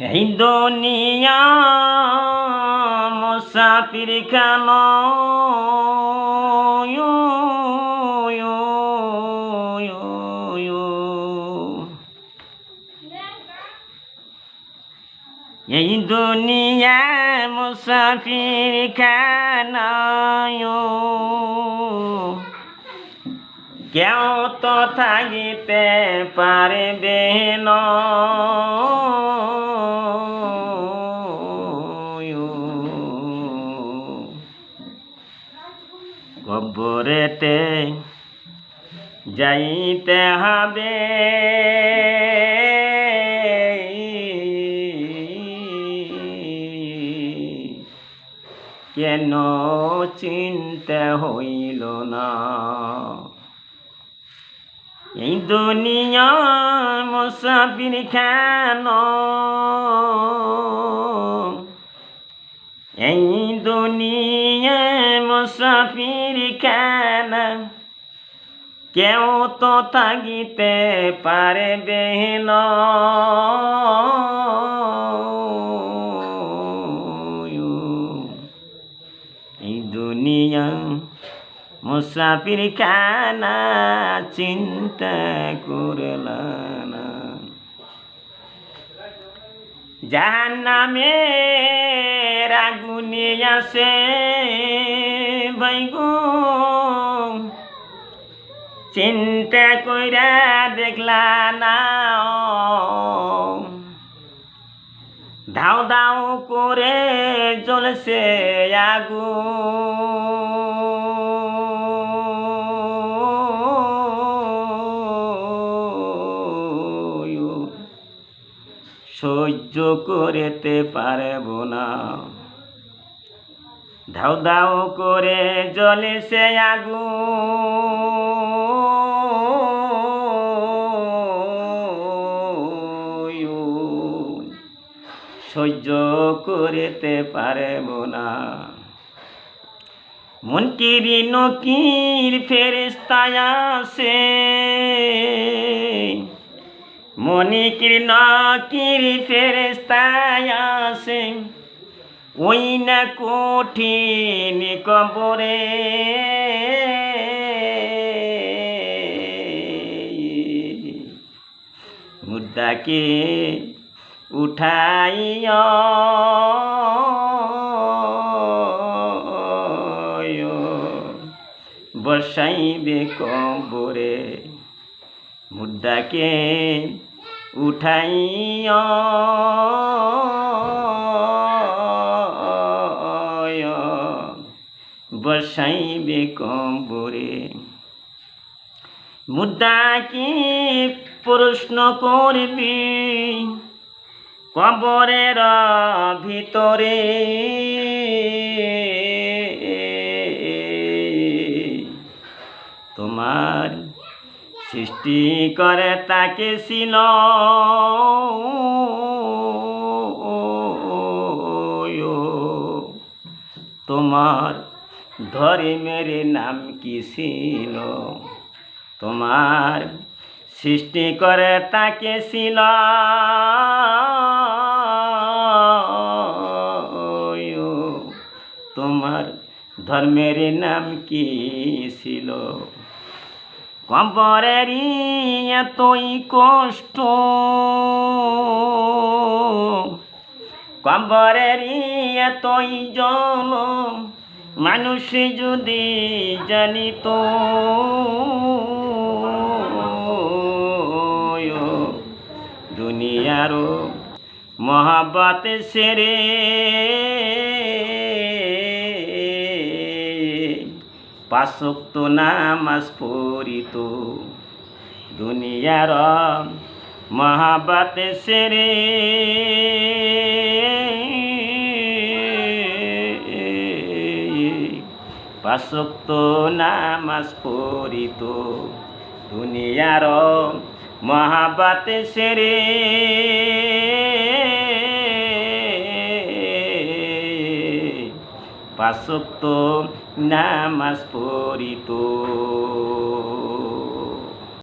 এই দুনিয়া মুসাফির ইউ। এই দুনিয়া মুসাফির ইউ। কেউ তো থাকিতে পারবে না। কবরেতে যাইতে হবে। কেন চিন্তা হইল না? এই দুনিয়া মুসাফির কেন? এই দুনিয়া মুসাফির কেন? কেউ তো থাকিতে পারবে না। মুসাফির খানা চিন্তা করল না যাহার নামে রাগুনি আসে বৈগু চিন্তা কইরা দেখলা না ধাও ধাও করে জ্বলছে আগুন। সহ্য করেতে পারব না। ধাও ধাও করে জ্বলে সে আগুন। সহ্য করেতে পারব না। মনকির নকির ফেরেস্তায় আসে। মনিকির নকির ফেরেস্তায় আসে। ওই না কঠিন কবরে। মুদ্দাকে উঠাইয়া বসাইবে কবরে। মুদ্দাকে উঠাইয়া। বসাইবে কবরে। মুদ্দা কি প্রশ্ন করবি কবরের ভিতরে। তোমার সৃষ্টি করে তাকে ছিল। তোমার ধরে মেরে নাম কি ছিল? তোমার সৃষ্টি করে তাকে ছিল। তোমার ধর্মের নাম কি ছিল? কবরেরই এতই কষ্ট। কবরেরই এতই জল মানুষ যদি জানিত। দুনিয়ারও মহাবাত সেরে পাশক্ত নামাজ পড়িত। দুনিয়ার মহাবাত সেরে পাশক্ত নামাজ পড়িত। দুনিয়ার মহাবাত সেরে পাশক্ত নামাজ পড়িত।